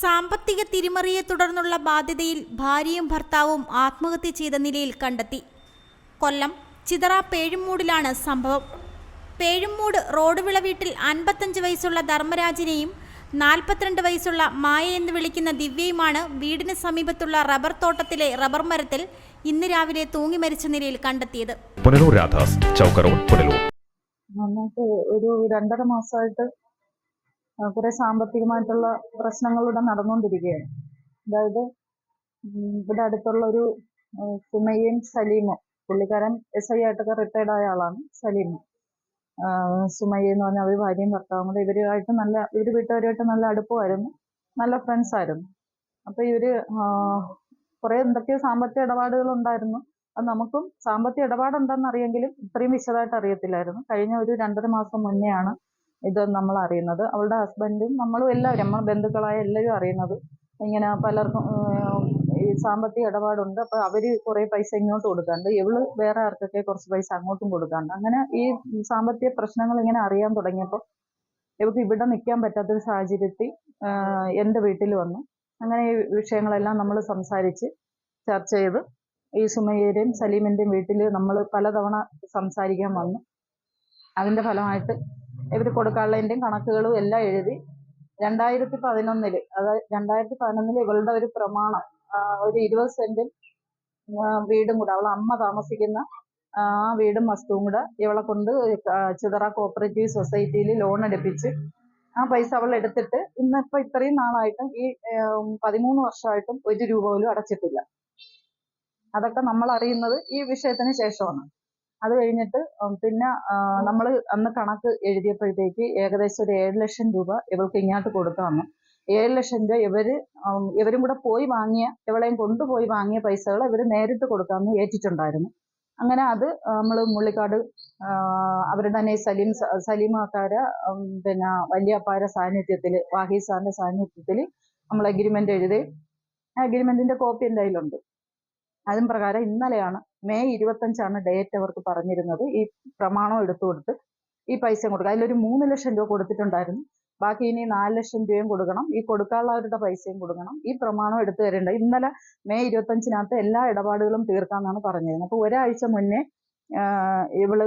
സാമ്പത്തിക തിരിമറിയെ തുടർന്നുള്ള ബാധ്യതയിൽ ഭാര്യയും ഭർത്താവും ആത്മഹത്യ ചെയ്ത നിലയിൽ കണ്ടെത്തി. കൊല്ലം ചിതറ പേഴുമൂടിലാണ് സംഭവം. പേഴുമൂട് റോഡ് വിള വീട്ടിൽ അൻപത്തഞ്ച് വയസ്സുള്ള ധർമ്മരാജിനെയും നാൽപ്പത്തിരണ്ട് വയസ്സുള്ള മായ എന്ന് വിളിക്കുന്ന ദിവ്യയുമാണ് വീടിന് സമീപത്തുള്ള റബ്ബർ തോട്ടത്തിലെ റബ്ബർ മരത്തിൽ ഇന്ന് രാവിലെ തൂങ്ങി മരിച്ച നിലയിൽ കണ്ടെത്തിയത്. പുനലൂർ രാധാസ് പുനലൂർ. നമുക്ക് ഒരു രണ്ടര മാസമായിട്ട് കുറെ സാമ്പത്തികമായിട്ടുള്ള പ്രശ്നങ്ങളിലൂടെ നടന്നുകൊണ്ടിരിക്കുകയാണ് അതായത് ഇവിടെ അടുത്തുള്ള ഒരു സുമയ്യൻ സലീമും പുള്ളിക്കാരൻ എസ് ഐ ആയിട്ടൊക്കെ റിട്ടയർഡ് ആയ ആളാണ് സലീം ആഹ് സുമയ്യ എന്ന് പറഞ്ഞ അവർ ഭാര്യയും ഭർത്താവും കൂടെ ഇവരുമായിട്ട് നല്ല ഇവർ വീട്ടുകാരുമായിട്ട് നല്ല അടുപ്പമായിരുന്നു. നല്ല ഫ്രണ്ട്സ് ആയിരുന്നു. അപ്പൊ ഇവർ കുറെ എന്തൊക്കെയോ സാമ്പത്തിക ഇടപാടുകൾ ഉണ്ടായിരുന്നു. അത് നമുക്കും സാമ്പത്തിക ഇടപാടുണ്ടെന്ന് അറിയെങ്കിലും ഇത്രയും വിശദമായിട്ട് അറിയത്തില്ലായിരുന്നു. കഴിഞ്ഞ ഒരു രണ്ടര മാസം മുന്നെയാണ് ഇത് നമ്മൾ അറിയുന്നത് അവളുടെ ഹസ്ബൻഡും നമ്മളും എല്ലാവരും നമ്മൾ ബന്ധുക്കളായ എല്ലാവരും അറിയുന്നത്. ഇങ്ങനെ പലർക്കും ഈ സാമ്പത്തിക ഇടപാടുണ്ട്. അപ്പൊ അവർ കുറെ പൈസ ഇങ്ങോട്ട് കൊടുക്കാണ്ട് ഇവൾ വേറെ ആർക്കൊക്കെ കുറച്ച് പൈസ അങ്ങോട്ടും കൊടുക്കാണ്ട് അങ്ങനെ ഈ സാമ്പത്തിക പ്രശ്നങ്ങൾ ഇങ്ങനെ അറിയാൻ തുടങ്ങിയപ്പോൾ ഇവർക്ക് ഇവിടെ നിൽക്കാൻ പറ്റാത്തൊരു സാഹചര്യത്തിൽ എന്റെ വീട്ടിൽ വന്നു. അങ്ങനെ ഈ വിഷയങ്ങളെല്ലാം നമ്മൾ സംസാരിച്ച് ചർച്ച ചെയ്ത് ഈ സുമയ്യയുടെയും സലീമിന്റെയും വീട്ടിൽ നമ്മൾ പലതവണ സംസാരിക്കാൻ വന്നു. അതിന്റെ ഫലമായിട്ട് ഇവർ കൊടുക്കാനുള്ളതിന്റെയും കണക്കുകളും എല്ലാം എഴുതി രണ്ടായിരത്തി പതിനൊന്നിൽ അതായത് രണ്ടായിരത്തി പതിനൊന്നിൽ ഇവളുടെ ഒരു പ്രമാണം ഒരു ഇരുപത് സെന്റിൽ വീടും കൂടെ അവളെ അമ്മ താമസിക്കുന്ന ആ വീടും വസ്തുവും കൂടെ ഇവളെ കൊണ്ട് ചിതറ കോപ്പറേറ്റീവ് സൊസൈറ്റിയിൽ ലോൺ എടുപ്പിച്ച് ആ പൈസ അവൾ എടുത്തിട്ട് ഇന്നിപ്പോ ഇത്രയും നാളായിട്ടും ഈ പതിമൂന്ന് വർഷമായിട്ടും ഒരു രൂപ പോലും അടച്ചിട്ടില്ല. അതൊക്കെ നമ്മൾ അറിയുന്നത് ഈ വിഷയത്തിന് ശേഷമാണ്. അത് കഴിഞ്ഞിട്ട് പിന്നെ നമ്മൾ അന്ന് കണക്ക് എഴുതിയപ്പോഴത്തേക്ക് ഏകദേശം ഒരു ഏഴ് ലക്ഷം രൂപ ഇവൾക്ക് ഇങ്ങോട്ട് കൊടുത്തു ഏഴ് ലക്ഷം രൂപ ഇവർ ഇവരും കൂടെ പോയി വാങ്ങിയ ഇവളെയും കൊണ്ടുപോയി വാങ്ങിയ പൈസകൾ ഇവർ നേരിട്ട് കൊടുക്കാമെന്ന് ഏറ്റിട്ടുണ്ടായിരുന്നു. അങ്ങനെ അത് നമ്മൾ മുള്ളിക്കാട് അവരുടെ തന്നെ സലീം സലീമാക്കാരെ പിന്നെ വലിയപ്പാര സാന്നിധ്യത്തിൽ വാഹി സാറിന്റെ സാന്നിധ്യത്തിൽ നമ്മൾ അഗ്രിമെന്റ് എഴുതി. അഗ്രിമെന്റിന്റെ കോപ്പി എന്റെ കയ്യിലുണ്ട് അതും പ്രകാരം ഇന്നലെയാണ് മെയ് ഇരുപത്തഞ്ചാണ് ഡേറ്റ് അവർക്ക് പറഞ്ഞിരുന്നത്. ഈ പ്രമാണം എടുത്തു കൊടുത്ത് ഈ പൈസ കൊടുക്കുക. അതിലൊരു മൂന്ന് ലക്ഷം രൂപ കൊടുത്തിട്ടുണ്ടായിരുന്നു. ബാക്കി ഇനി നാല് ലക്ഷം രൂപയും കൊടുക്കണം. ഈ കൊടുക്കാനുള്ളവരുടെ പൈസയും കൊടുക്കണം. ഈ പ്രമാണം എടുത്തു തരേണ്ട. ഇന്നലെ മെയ് ഇരുപത്തഞ്ചിനകത്ത് എല്ലാ ഇടപാടുകളും തീർക്കാമെന്നാണ് പറഞ്ഞിരുന്നത്. അപ്പൊ ഒരാഴ്ച മുന്നേ ഇവൾ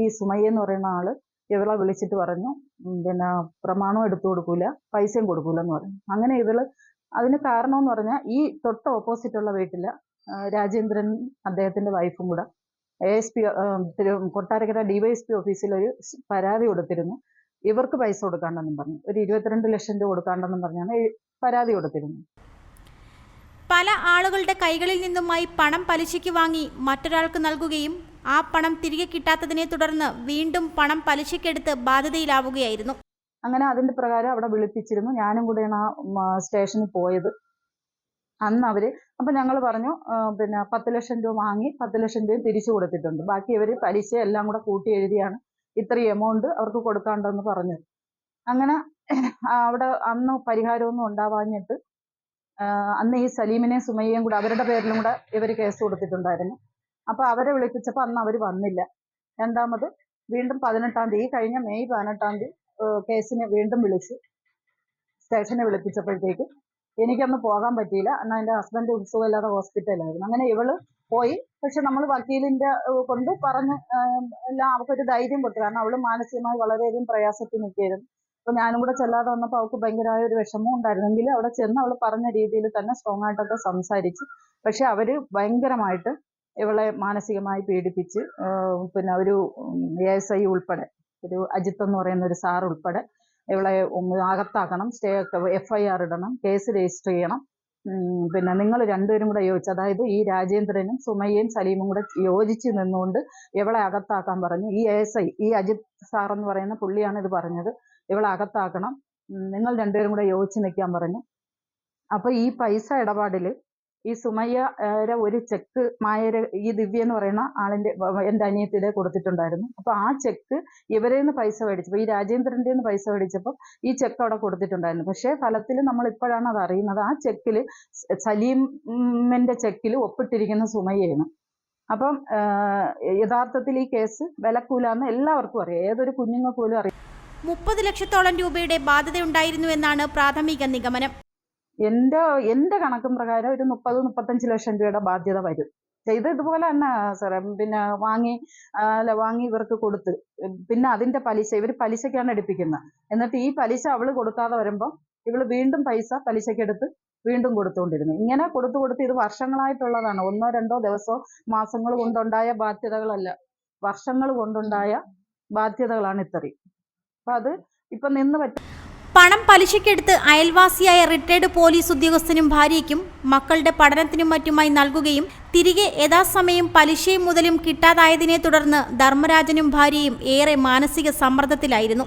ഈ സുമയ്യ എന്ന് പറയുന്ന ആൾ ഇവളെ വിളിച്ചിട്ട് പറഞ്ഞു പിന്നെ പ്രമാണം എടുത്തു കൊടുക്കൂല പൈസയും കൊടുക്കൂല എന്ന് പറഞ്ഞു. അങ്ങനെ ഇവൾ അതിന് കാരണം എന്ന് പറഞ്ഞാൽ ഈ തൊട്ട് ഓപ്പോസിറ്റ് ഉള്ള വീട്ടിൽ രാജേന്ദ്രൻ അദ്ദേഹത്തിന്റെ വൈഫും കൂടെ. A S P Kottarakkara DYSP ഓഫീസിൽ ഒരു പരാതി കൊടുത്തിരുന്നു. ഇവർക്ക് പൈസ കൊടുക്കാണ്ടെന്നും പറഞ്ഞു. ഒരു ഇരുപത്തിരണ്ട് ലക്ഷം രൂപ കൊടുക്കാണ്ടെന്നും പറഞ്ഞാണ് പരാതി കൊടുത്തിരുന്നത്. പല ആളുകളുടെ കൈകളിൽ നിന്നുമായി പണം പലിശയ്ക്ക് വാങ്ങി മറ്റൊരാൾക്ക് നൽകുകയും ആ പണം തിരികെ കിട്ടാത്തതിനെ തുടർന്ന് വീണ്ടും പണം പലിശയ്ക്കെടുത്ത് ബാധ്യതയിലാവുകയായിരുന്നു. അങ്ങനെ അതിന്റെ പ്രകാരം അവിടെ വിളിപ്പിച്ചിരുന്നു. ഞാനും കൂടെയാണ് ആ, സ്റ്റേഷനിൽ പോയത്. അന്ന് അവർ അപ്പൊ ഞങ്ങൾ പറഞ്ഞു പിന്നെ പത്ത് ലക്ഷം രൂപ വാങ്ങി പത്ത് ലക്ഷം രൂപ തിരിച്ചു കൊടുത്തിട്ടുണ്ട്. ബാക്കി ഇവർ പലിശ എല്ലാം കൂടെ കൂട്ടി എഴുതിയാണ് ഇത്രയും എമൗണ്ട് അവർക്ക് കൊടുക്കാണ്ടെന്ന് പറഞ്ഞു അങ്ങനെ അവിടെ അന്ന് പരിഹാരമൊന്നും ഉണ്ടാവാഞ്ഞിട്ട് അന്ന് ഈ സലീമിനെ സുമയ്യയും കൂടെ അവരുടെ പേരിലും കൂടെ ഇവർ കേസ് കൊടുത്തിട്ടുണ്ടായിരുന്നു. അപ്പൊ അവരെ വിളിപ്പിച്ചപ്പോൾ അന്ന് അവർ വന്നില്ല. രണ്ടാമത് വീണ്ടും പതിനെട്ടാം തീയതി കഴിഞ്ഞ മെയ് പതിനെട്ടാം തീയതി കേസിനെ വീണ്ടും വിളിച്ചു സ്റ്റേഷനെ വിളിപ്പിച്ചപ്പോഴത്തേക്ക് എനിക്കന്ന് പോകാൻ പറ്റിയില്ല. എന്നാൽ എന്റെ ഹസ്ബൻഡ് സുഖമില്ലാതെ ഹോസ്പിറ്റലായിരുന്നു അങ്ങനെ ഇവൾ പോയി. പക്ഷെ നമ്മൾ വക്കീലിന്റെ കൊണ്ട് പറഞ്ഞ് എല്ലാം അവൾക്കൊരു ധൈര്യം കൊടുത്തു. കാരണം അവൾ മാനസികമായി വളരെയധികം പ്രയാസത്തിൽ നിൽക്കുകയായിരുന്നു. അപ്പൊ ഞാനും കൂടെ ചെല്ലാതെ വന്നപ്പോൾ അവൾക്ക് ഭയങ്കരമായ ഒരു വിഷമം ഉണ്ടായിരുന്നെങ്കിൽ അവിടെ ചെന്ന് അവൾ പറഞ്ഞ രീതിയിൽ തന്നെ സ്ട്രോങ് ആയിട്ടൊക്കെ സംസാരിച്ചു. പക്ഷെ അവർ ഭയങ്കരമായിട്ട് ഇവളെ മാനസികമായി പീഡിപ്പിച്ച് പിന്നെ ഒരു എ എസ് ഐ ഉൾപ്പെടെ ഒരു അജിത്ത് എന്ന് പറയുന്ന ഒരു സാർ ഉൾപ്പെടെ ഇവളെ അകത്താക്കണം സ്റ്റേ എഫ് ഐ ആർ ഇടണം കേസ് രജിസ്റ്റർ ചെയ്യണം. പിന്നെ നിങ്ങൾ രണ്ടുപേരും കൂടെ യോജിച്ച് അതായത് ഈ രാജേന്ദ്രനും സുമയ്യയും സലീമും കൂടെ യോജിച്ച് നിന്നുകൊണ്ട് ഇവളെ അകത്താക്കാൻ പറഞ്ഞു. ഈ എസ് ഐ ഈ അജിത് സാർ എന്ന് പറയുന്ന പുള്ളിയാണ് ഇത് പറഞ്ഞത്. ഇവളെ അകത്താക്കണം. നിങ്ങൾ രണ്ടുപേരും കൂടെ യോജിച്ച് നിൽക്കാൻ പറഞ്ഞു. അപ്പൊ ഈ പൈസ ഇടപാടിൽ ഈ സുമയ്യയുടെ ഒരു ചെക്ക് മായര ഈ ദിവ്യ എന്ന് പറയുന്ന ആളിന്റെ എന്റെ അനിയത്തിയുടെ കൊടുത്തിട്ടുണ്ടായിരുന്നു. അപ്പൊ ആ ചെക്ക് ഇവരെ നിന്ന് പൈസ മേടിച്ചപ്പോൾ ഈ രാജേന്ദ്രന്റെ നിന്ന് പൈസ മേടിച്ചപ്പോൾ ഈ ചെക്ക് അവിടെ കൊടുത്തിട്ടുണ്ടായിരുന്നു. പക്ഷേ ഫലത്തിൽ നമ്മൾ ഇപ്പോഴാണ് അത് അറിയുന്നത്. ആ ചെക്കിൽ സലീമിന്റെ ചെക്കിൽ ഒപ്പിട്ടിരിക്കുന്ന സുമയ്യയാണ്. അപ്പം യഥാർത്ഥത്തിൽ ഈ കേസ് വിലക്കൂലാന്ന് എല്ലാവർക്കും അറിയാം. ഏതൊരു കുഞ്ഞുങ്ങൾക്ക് പോലും അറിയാം. മുപ്പത് ലക്ഷത്തോളം രൂപയുടെ ബാധ്യതയുണ്ടായിരുന്നുവെന്നാണ് പ്രാഥമിക നിഗമനം. എന്റെ എന്റെ കണക്കും പ്രകാരം ഒരു മുപ്പത് മുപ്പത്തഞ്ച് ലക്ഷം രൂപയുടെ ബാധ്യത വരും. ചെയ്ത് ഇതുപോലെ തന്നെ സാറേ പിന്നെ വാങ്ങി അല്ല വാങ്ങി ഇവർക്ക് കൊടുത്ത് പിന്നെ അതിന്റെ പലിശ ഇവർ പലിശക്കാണ് എടുപ്പിക്കുന്നത്. എന്നിട്ട് ഈ പലിശ അവൾ കൊടുക്കാതെ വരുമ്പോൾ ഇവൾ വീണ്ടും പൈസ പലിശക്കെടുത്ത് വീണ്ടും കൊടുത്തുകൊണ്ടിരുന്നു ഇങ്ങനെ കൊടുത്തു കൊടുത്ത് ഇത് വർഷങ്ങളായിട്ടുള്ളതാണ്. ഒന്നോ രണ്ടോ ദിവസമോ മാസങ്ങൾ കൊണ്ടുണ്ടായ ബാധ്യതകളല്ല. വർഷങ്ങൾ കൊണ്ടുണ്ടായ ബാധ്യതകളാണ് ഇത്രയും. അപ്പൊ അത് ഇപ്പൊ നിന്ന് പറ്റ പണം പലിശയ്ക്കെടുത്ത് അയൽവാസിയായ റിട്ടയർഡ് പോലീസ് ഉദ്യോഗസ്ഥനും ഭാര്യയ്ക്കും മക്കളുടെ പഠനത്തിനും മറ്റുമായി നൽകുകയും തിരികെ യഥാസമയം പലിശയും മുതലും കിട്ടാതായതിനെ തുടർന്ന് ധർമ്മരാജനും ഭാര്യയും ഏറെ മാനസിക സമ്മർദ്ദത്തിലായിരുന്നു.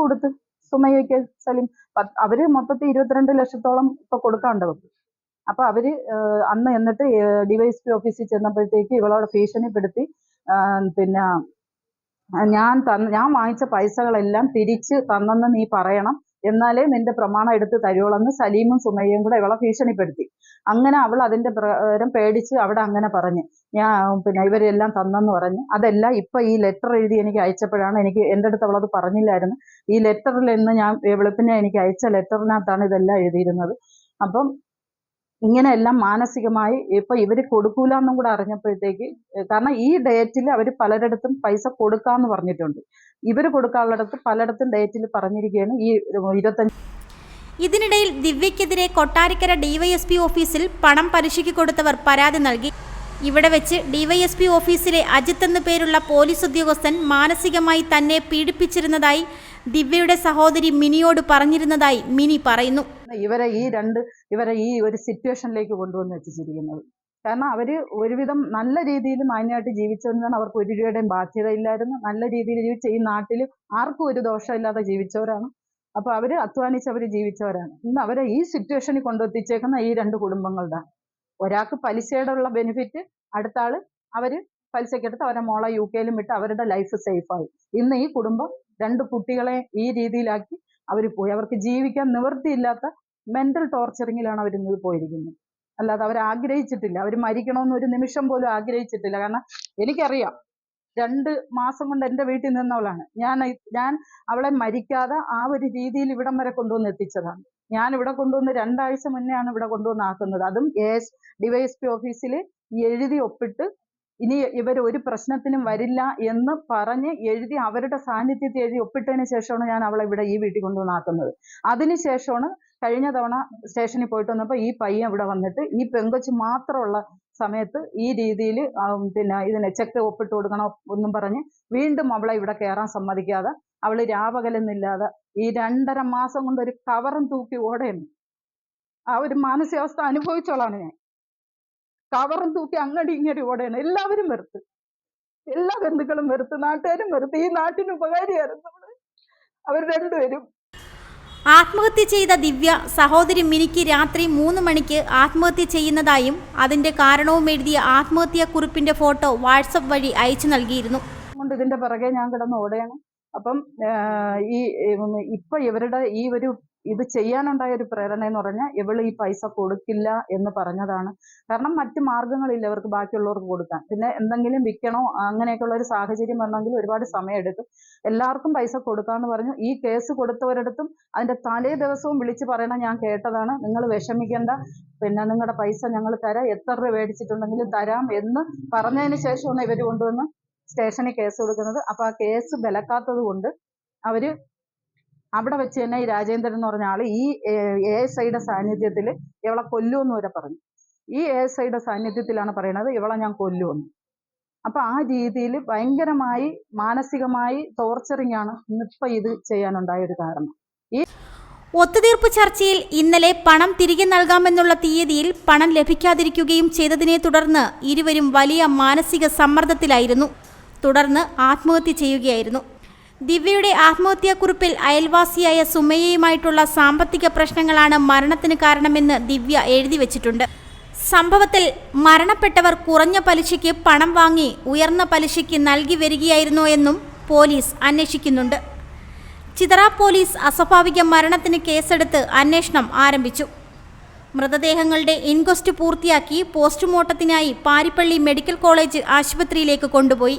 കൊടുത്ത് സുമയ്യക്ക് സലിം അവർ മൊത്തത്തിൽ ഇരുപത്തിരണ്ട് ലക്ഷത്തോളം ഇപ്പൊ കൊടുക്കാണ്ട് അവർക്ക്. അപ്പൊ അവർ അന്ന് എന്നിട്ട് ഡിവൈഎസ്പി ഓഫീസിൽ ചെന്നപ്പോഴത്തേക്ക് ഇവളോട് ഭീഷണിപ്പെടുത്തി പിന്നെ ഞാൻ തന്ന ഞാൻ വാങ്ങിച്ച പൈസകളെല്ലാം തിരിച്ച് തന്നെന്ന് നീ പറയണം. എന്നാലേ നിന്റെ പ്രമാണം എടുത്ത് തരുവോളെന്ന് സലീമും സുമയ്യയും കൂടെ ഇവളെ ഭീഷണിപ്പെടുത്തി. അങ്ങനെ അവൾ അതിന്റെ പ്രകാരം പേടിച്ച് അവിടെ അങ്ങനെ പറഞ്ഞു. ഞാൻ പിന്നെ ഇവരെല്ലാം തന്നെന്ന് പറഞ്ഞു. അതെല്ലാം ഇപ്പൊ ഈ ലെറ്റർ എഴുതി എനിക്ക് അയച്ചപ്പോഴാണ് എനിക്ക് എന്റെ അടുത്ത് അവളത് പറഞ്ഞില്ലായിരുന്നു. ഈ ലെറ്ററിൽ നിന്ന് ഞാൻ വെളുപ്പിനെ എനിക്ക് അയച്ച ലെറ്ററിനകത്താണ് ഇതെല്ലാം എഴുതിയിരുന്നത്. അപ്പം ഇങ്ങനെയെല്ലാം മാനസികമായി ഇപ്പൊ ഇവർ കൊടുക്കൂല എന്നും കൂടെ അറിഞ്ഞപ്പോഴത്തേക്ക് കാരണം ഈ ഡേറ്റിൽ അവർ പലരിടത്തും പൈസ കൊടുക്കാന്ന് പറഞ്ഞിട്ടുണ്ട്. ഇവർ കൊടുക്കാനുള്ളിടത്ത് പലയിടത്തും ഡേറ്റിൽ പറഞ്ഞിരിക്കുകയാണ് ഈ ഇരുപത്തഞ്ച് ഇതിനിടയിൽ ദിവ്യക്കെതിരെ കൊട്ടാരക്കര ഡിവൈഎസ്പി ഓഫീസിൽ പണം പലിശയ്ക്ക് കൊടുത്തവർ പരാതി നൽകി. ഇവിടെ വെച്ച് ഡിവൈഎസ്പി ഓഫീസിലെ അജിത്ത് എന്നു പേരുള്ള പോലീസ് ഉദ്യോഗസ്ഥൻ മാനസികമായി തന്നെ പീഡിപ്പിച്ചിരുന്നതായി ദിവ്യയുടെ സഹോദരി മിനിയോട് പറഞ്ഞിരുന്നതായി മിനി പറയുന്നു. ഇവരെ ഈ രണ്ട് ഇവരെ ഈ ഒരു സിറ്റുവേഷനിലേക്ക് കൊണ്ടുവന്ന് എത്തിച്ചിരിക്കുന്നത്. കാരണം അവർ ഒരുവിധം നല്ല രീതിയിൽ മാന്യമായിട്ട് ജീവിച്ചവരാണ്. അവർക്ക് ഒരു രൂപയുടെയും ബാധ്യത ഇല്ലായിരുന്നു. നല്ല രീതിയിൽ ജീവിച്ച ഈ നാട്ടിൽ ആർക്കും ഒരു ദോഷമില്ലാതെ ജീവിച്ചവരാണ്. അപ്പൊ അവർ അധ്വാനിച്ച് അവർ ജീവിച്ചവരാണ്. ഇന്ന് അവരെ ഈ സിറ്റുവേഷനിൽ കൊണ്ടെത്തിച്ചേക്കുന്ന ഈ രണ്ട് കുടുംബങ്ങളുടെ ഒരാൾക്ക് പലിശയുടെ ഉള്ള ബെനിഫിറ്റ് അടുത്ത ആൾ അവർ പലിശക്കെടുത്ത് അവരെ മോളെ യു കെയിലും വിട്ട് അവരുടെ ലൈഫ് സേഫായി ഇന്ന് ഈ കുടുംബം രണ്ട് കുട്ടികളെ ഈ രീതിയിലാക്കി അവർ പോയി. അവർക്ക് ജീവിക്കാൻ നിവൃത്തിയില്ലാത്ത മെന്റൽ ടോർച്ചറിങ്ങിലാണ് അവർ ഇന്ന് പോയിരിക്കുന്നത്. അല്ലാതെ അവർ ആഗ്രഹിച്ചിട്ടില്ല. അവർ മരിക്കണമെന്ന് ഒരു നിമിഷം പോലും ആഗ്രഹിച്ചിട്ടില്ല. കാരണം എനിക്കറിയാം രണ്ട് മാസം കൊണ്ട് എന്റെ വീട്ടിൽ നിന്നവളാണ്. ഞാൻ ഞാൻ അവളെ മരിക്കാതെ ആ ഒരു രീതിയിൽ ഇവിടം വരെ കൊണ്ടുവന്ന് എത്തിച്ചതാണ്. ഞാൻ ഇവിടെ കൊണ്ടുവന്ന് രണ്ടാഴ്ച മുന്നെയാണ് ഇവിടെ കൊണ്ടുവന്ന് ആക്കുന്നത്. അതും എസ് ഡിവൈഎസ്പി ഓഫീസിൽ എഴുതി ഒപ്പിട്ട് ഇനി ഇവർ ഒരു പ്രശ്നത്തിനും വരില്ല എന്ന് പറഞ്ഞ് എഴുതി അവരുടെ സാന്നിധ്യത്തിൽ എഴുതി ഒപ്പിട്ടതിന് ശേഷമാണ് ഞാൻ അവളെ ഇവിടെ ഈ വീട്ടിൽ കൊണ്ടുവന്ന് ആക്കുന്നത് അതിനുശേഷമാണ് കഴിഞ്ഞ തവണ സ്റ്റേഷനിൽ പോയിട്ട് വന്നപ്പോൾ ഈ പയ്യൻ ഇവിടെ വന്നിട്ട് ഈ പെങ്കൊച്ച് മാത്രമുള്ള സമയത്ത് ഈ രീതിയിൽ പിന്നെ ഇതിനെ ചെക്ക് ഒപ്പിട്ട് കൊടുക്കണം എന്നും പറഞ്ഞ് വീണ്ടും അവളെ ഇവിടെ കയറാൻ സമ്മതിക്കാതെ അവൾ രാപകലെന്നില്ലാതെ ഈ രണ്ടര മാസം കൊണ്ട് ഒരു കവറും തൂക്കി ഓടയാണ് ആ ഒരു മാനസികാവസ്ഥ അനുഭവിച്ചോളാണ് ഞാൻ. കവറും തൂക്കി അങ്ങടി ഇങ്ങടി ഓടയാണ്. എല്ലാവരും വെറുത്ത്. എല്ലാ ബന്ധുക്കളും വെറുത്ത്. നാട്ടുകാരും വെറുത്ത്. ഈ നാട്ടിന് ഉപകാരിയായിരുന്നു അവർ രണ്ടുപേരും. ആത്മഹത്യ ചെയ്ത ദിവ്യ സഹോദരി മിനിക്ക് രാത്രി മൂന്ന് മണിക്ക് ആത്മഹത്യ ചെയ്യുന്നതായും അതിന്റെ കാരണവും എഴുതിയ ആത്മഹത്യാ കുറിപ്പിന്റെ ഫോട്ടോ വാട്സപ്പ് വഴി അയച്ചു നൽകിയിരുന്നു. ഇതിന്റെ പിറകെ ഞാൻ കിടന്ന് ഓടയാണ്. അപ്പം ഈ ഇപ്പൊ ഇവരുടെ ഈ ഒരു ഇത് ചെയ്യാനുണ്ടായ ഒരു പ്രേരണ എന്ന് പറഞ്ഞാൽ ഇവൾ ഈ പൈസ കൊടുക്കില്ല എന്ന് പറഞ്ഞതാണ്. കാരണം മറ്റു മാർഗങ്ങളില്ല അവർക്ക് ബാക്കിയുള്ളവർക്ക് കൊടുക്കാൻ. പിന്നെ എന്തെങ്കിലും വിൽക്കണോ അങ്ങനെയൊക്കെയുള്ള ഒരു സാഹചര്യം വരണമെങ്കിൽ ഒരുപാട് സമയം എടുക്കും എല്ലാവർക്കും പൈസ കൊടുക്കാന്ന് പറഞ്ഞു. ഈ കേസ് കൊടുത്തവരടുത്തും അതിന്റെ തലേ ദിവസവും വിളിച്ച് പറയണം ഞാൻ കേട്ടതാണ്. നിങ്ങൾ വിഷമിക്കേണ്ട. പിന്നെ നിങ്ങളുടെ പൈസ ഞങ്ങൾ തരാം. എത്ര രൂപ മേടിച്ചിട്ടുണ്ടെങ്കിലും തരാം എന്ന് പറഞ്ഞതിന് ശേഷമാണ് ഇവർ കൊണ്ടുവന്ന് സ്റ്റേഷനിൽ കേസ് കൊടുക്കുന്നത്. അപ്പൊ ആ കേസ് ബലക്കാത്തത് കൊണ്ട് അവർ അവിടെ വെച്ച് തന്നെ ഈ രാജേന്ദ്രൻ എന്ന് പറഞ്ഞ ആൾ ഈ എ എസ് ഐയുടെ സാന്നിധ്യത്തിൽ ഇവളെ കൊല്ലുമെന്ന് വരെ പറഞ്ഞു. ഈ എ എസ് ഐയുടെ സാന്നിധ്യത്തിലാണ് പറയണത് ഇവളെ ഞാൻ കൊല്ലുമെന്ന് അപ്പൊ ആ രീതിയിൽ ഭയങ്കരമായി മാനസികമായി ടോർച്ചറിങ് ആണ് ഇന്നിപ്പോ ഇത് ചെയ്യാനുണ്ടായ ഒരു കാരണം. ഈ ഒത്തുതീർപ്പ് ചർച്ചയിൽ ഇന്നലെ പണം തിരികെ നൽകാമെന്നുള്ള തീയതിയിൽ പണം ലഭിക്കാതിരിക്കുകയും ചെയ്തതിനെ തുടർന്ന് ഇരുവരും വലിയ മാനസിക സമ്മർദ്ദത്തിലായിരുന്നു. തുടർന്ന് ആത്മഹത്യ ചെയ്യുകയായിരുന്നു. ദിവ്യയുടെ ആത്മഹത്യാക്കുറിപ്പിൽ അയൽവാസിയായ സുമയ്യയുമായിട്ടുള്ള സാമ്പത്തിക പ്രശ്നങ്ങളാണ് മരണത്തിന് കാരണമെന്ന് ദിവ്യ എഴുതി വച്ചിട്ടുണ്ട്. സംഭവത്തിൽ മരണപ്പെട്ടവർ കുറഞ്ഞ പലിശയ്ക്ക് പണം വാങ്ങി ഉയർന്ന പലിശയ്ക്ക് നൽകി വരികയായിരുന്നു എന്നും പോലീസ് അന്വേഷിക്കുന്നുണ്ട്. ചിതറ പോലീസ് അസ്വാഭാവിക മരണത്തിന് കേസെടുത്ത് അന്വേഷണം ആരംഭിച്ചു. മൃതദേഹങ്ങളുടെ ഇൻക്വസ്റ്റ് പൂർത്തിയാക്കി പോസ്റ്റ്മോർട്ടത്തിനായി പാരിപ്പള്ളി മെഡിക്കൽ കോളേജ് ആശുപത്രിയിലേക്ക് കൊണ്ടുപോയി.